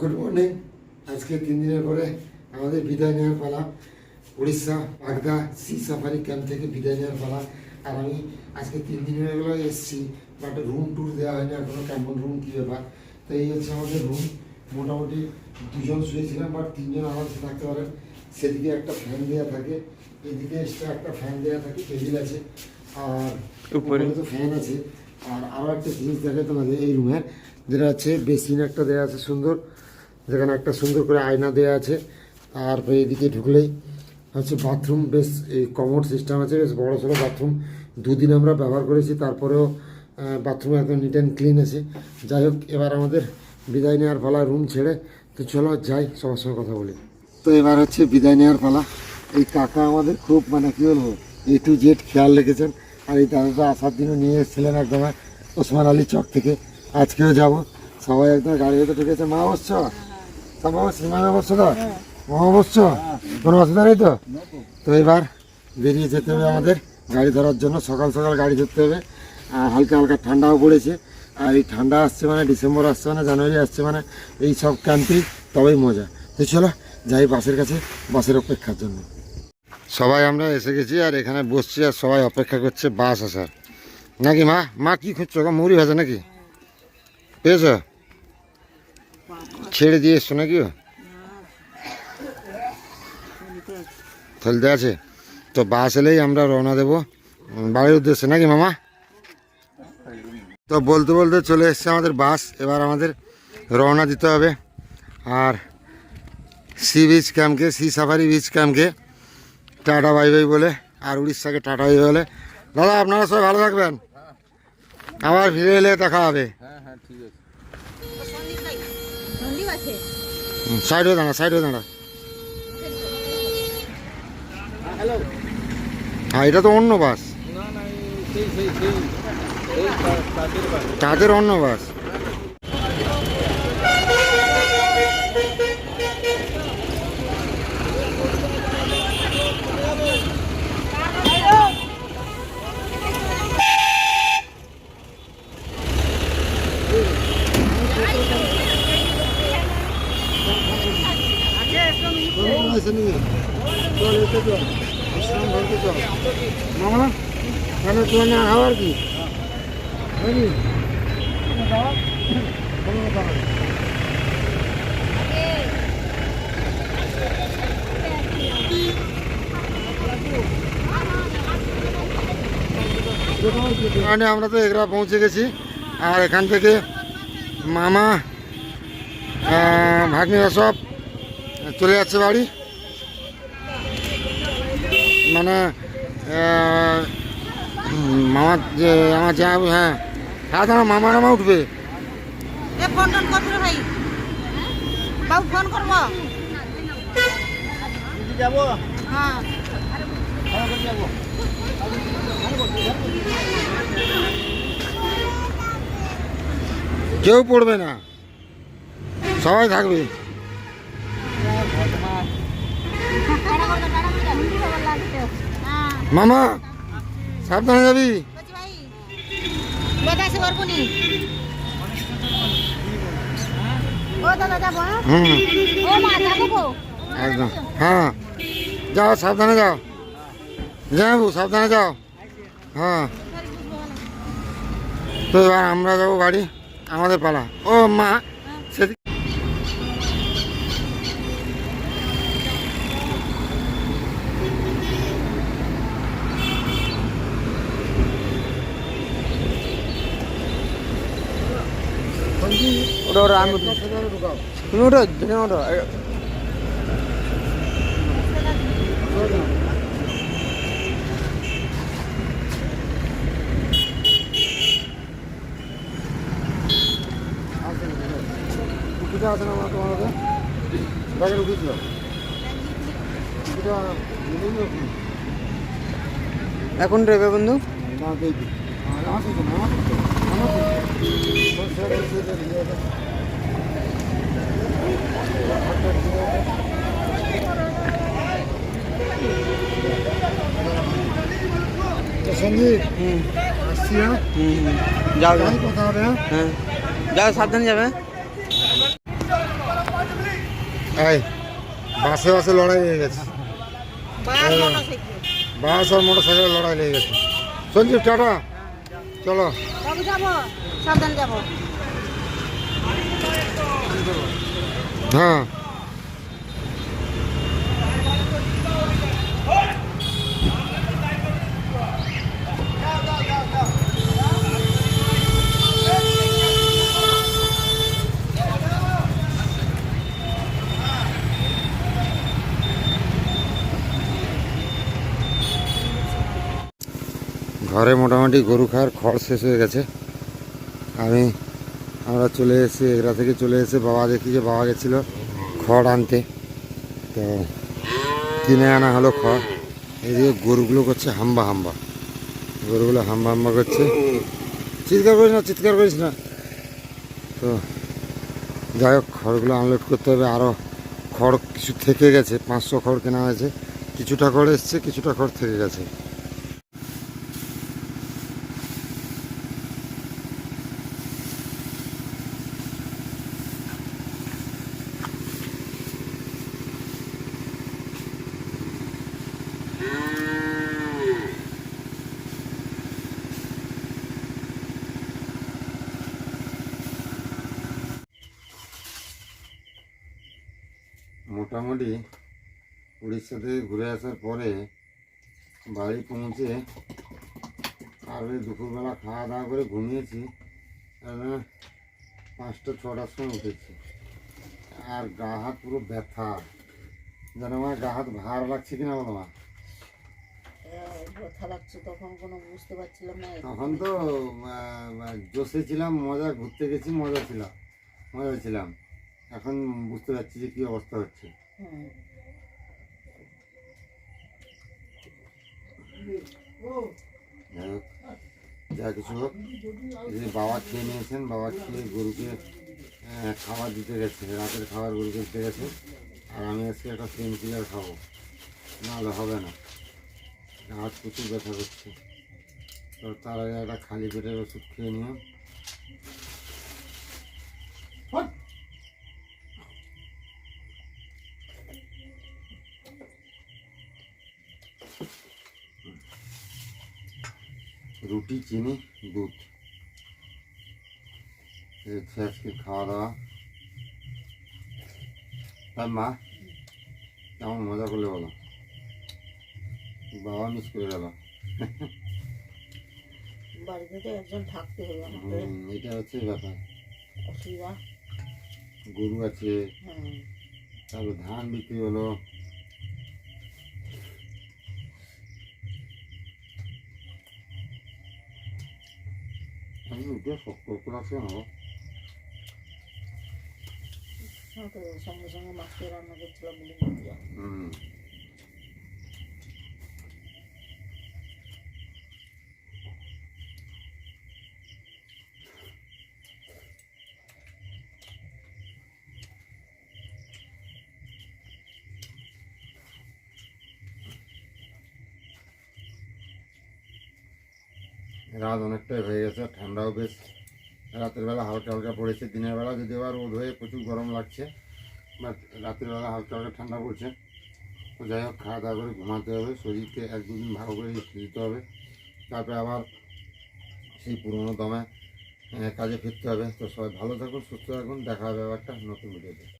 Good morning আজকে তিন দিনের পরে আমাদের বিদায় নেওয়ার পালা। Orissa Bagda sea safari camp থেকে বিদায় নেওয়ার পালা। আর আমি আজকে তিন দিন হয়ে গেলো এসেছি বাট রুম ট্যুর দেওয়া হয়নি এখনও কেমন রুম কী ব্যাপার? তো এই হচ্ছে আমাদের রুম মোটামুটি দুজন শুয়েছিলাম বাট তিনজন আরামসে থাকতে পারেন সেদিকে একটা ফ্যান দেওয়া থাকে এদিকে এক্সট্রা একটা ফ্যান দেওয়া থাকে টেবিল আছে। আর উপরে? উপরে তো ফ্যান আছে। আর আরও একটা জিনিস দেখে তোমাদের এই রুমের যেটা হচ্ছে বেসিন একটা দেওয়া আছে সুন্দর। যেখানে একটা সুন্দর করে আয়না দেওয়া আছে। তারপরে এদিকে ঢুকলেই হচ্ছে বাথরুম বেশ এই কমোড সিস্টেম আছে, বেশ বড়ো সড়ো বাথরুম দুদিন আমরা ব্যবহার করেছি, তারপরেও বাথরুম একদম নিট অ্যান্ড ক্লিন আছে। যাই হোক, এবার আমাদের বিদায় নেওয়ার পালা রুম ছেড়ে। তো চলো, যাই, সবার সঙ্গে কথা বলি। তো এবার হচ্ছে বিদায় নেওয়ার পালা। এই কাকা আমাদের খুব মানে কী বলব এ টু জেড খেয়াল রেখেছেন। আর এই দাদাটা আসার দিনও নিয়ে এসেছিলেন একদম ওসমান আলী চক থেকে। আজকেও যাব। সবাই একদম গাড়ি হতে ঢুকেছে। মা, বসছ? কোনো অসুবিধা নেই তো। তো এবার বেরিয়ে যেতে হবে আমাদের। গাড়ি ধরার জন্য সকাল সকাল গাড়ি ধরতে হবে। আর হালকা হালকা ঠান্ডাও পড়েছে। আর এই ঠান্ডা আসছে মানে ডিসেম্বর আসছে মানে জানুয়ারি আসছে মানে এই সব ক্যাম্পেই তবেই মজা। তো চলো, যাই বাসের কাছে, বাসের অপেক্ষার জন্য। সবাই আমরা এসে গেছি আর এখানে বসছি আর সবাই অপেক্ষা করছে বাস আসার। নাকি মা? মা কি খুঁজছো? মুড়ি ভাজা নাকি? পেয়েছ? ছেড়ে দিয়ে এসছো নাকি? থলতে আছে। তো বাস এলেই আমরা রওনা দেবো। বাড়ির উদ্দেশ্যে নাকি মামা? তো বলতে বলতে চলে এসছে আমাদের বাস। এবার আমাদের রওনা দিতে হবে। আর সি বিচ ক্যাম্পকে, সি সাফারি বিচ ক্যাম্পকে টাটা বাই বাই বলে, আর উড়িষ্যাকে টাটা বাই বলে। দাদা, আপনারা সবাই ভালো থাকবেন। আবার ফিরে এলে দেখা হবে। সাইড হয়ে দাঁড়া সাইড হয়ে দাঁড়া। হ্যাঁ এটা তো অন্য বাস। তাদের অন্য বাস। কি। মানে আমরা তো এগরা পৌঁছে গেছি আর এখান থেকে মামা ভাগ্নিরা সব চলে যাচ্ছে বাড়ি। মানে মামার যে আমার যা হ্যাঁ। হ্যাঁ তোমার মামা নামা উঠবে। ফোন টোন করবি রে ভাই। বাবু ফোন করব? হ্যাঁ। কেউ পড়বে না। সবাই থাকবে হ্যাঁ মামা সাবধানে যাবি বলছি ভাই বেদাসে করব নি ও দাদা যাব হ্যাঁ? হুম ও মা যাব? গো একদম। হ্যাঁ। যাও, সাবধানে যাও। যাব সাবধানে যাও। হ্যাঁ। আমরা যাব বাড়ি, আমাদের পালা। ও মা, সেদিক ওটা ওটা আমি। তুমি ওঠো ধরে উঠে আছে না তোমার নিলেই ওঠে। এখন রেবে বন্ধু? না আমার হ্যাঁ। যাও হ্যাঁ? হ্যাঁ। সাবধানে যাবে এই বাসে বাসে লড়াই লেগে গেছে। বাস হ্যাঁ। বাস আর মোটর সাইকেলে লড়াই লেগে গেছে। সঞ্জীব টাটা। চলো। কবে যাব সাবধানে যাব। হ্যাঁ। ঘরে মোটামুটি গরু খাওয়ার খড় শেষ হয়ে গেছে। আমি, আমরা চলে এসেছি, এগরা থেকে চলে এসে বাবা দেখি যে বাবা গেছিল খড় আনতে। তো কিনে আনা হলো খড়। এই এদিকে গরুগুলো করছে হাম্বা হাম্বা। গরুগুলো হাম্বা হাম্বা করছে। চিৎকার করিস না, চিৎকার করিস না। তো যাই হোক, খড়গুলো আনলোড করতে হবে। আরও খড় কিছু থেকে গেছে, পাঁচশো খড় কেনা হয়েছে। কিছুটা খড় এসছে, কিছুটা খড় থেকে গেছে। মোটামুটি উড়িষ্যা থেকে ঘুরে আসার পরে বাড়ি পৌঁছে আর ওই দুপুরবেলা খাওয়া দাওয়া করে ঘুমিয়েছি। পাঁচটা ছটার সময় উঠেছি। আর গা হাত পুরো ব্যথা। যেন আমার গা হাত ভার লাগছে কিনা বলো মা? তখন কোনো বুঝতে পারছিলাম না। তখন তো জোশে ছিলাম মজা ঘুরতে গেছি মজা ছিলাম মজা ছিলাম এখন বুঝতে পারছি যে কী অবস্থা হচ্ছে। হোক, যা কিছু হোক যে বাবা খেয়ে নিয়েছেন, বাবা খেয়ে গরুকে খাবার দিতে গেছে, রাতের খাবার গরুকে দিতে গেছে। আর আমি আজকে একটা পেন কিলার খাব। নাহলে হবে না। হাত প্রচুর ব্যথা করছে। তো তার আগে একটা খালি পেটের ওষুধ খেয়ে নিও। রুটি চিনি দুধ। হচ্ছে আজকে খাওয়া দাওয়া তার মা কেমন মজা করলে বলো? বাবা মিস করে গেল। বাড়িতে তো একজন থাকতে হবে আমাদের হুম, এটা হচ্ছে ব্যাপার। অসুবিধা। গরু আছে। তারপর ধান বিক্রি হলো। আমি উঠে শক্ত করে আসে না হ্যাঁ তো সঙ্গে সঙ্গে মাছকে রান্না করছিলাম বলে নিয়ে যাও। হুম রাত অনেকটাই হয়ে গেছে ঠান্ডাও বেশ। রাতের বেলা হালকা হালকা পড়েছে, দিনের বেলা যদি আবার রোদ হয়ে প্রচুর গরম লাগছে, বাট রাতের বেলা হালকা হালকা ঠান্ডা পড়ছে। তো যাই হোক, খাওয়া দাওয়া করে ঘুমাতে হবে, শরীরকে এক দুদিন ভালো করে দিতে হবে। তারপরে আবার সেই পুরোনো দমে কাজে ফিরতে হবে। তো সবাই ভালো থাকুন, সুস্থ থাকুন, দেখা হবে আবার একটা নতুন ভিডিওতে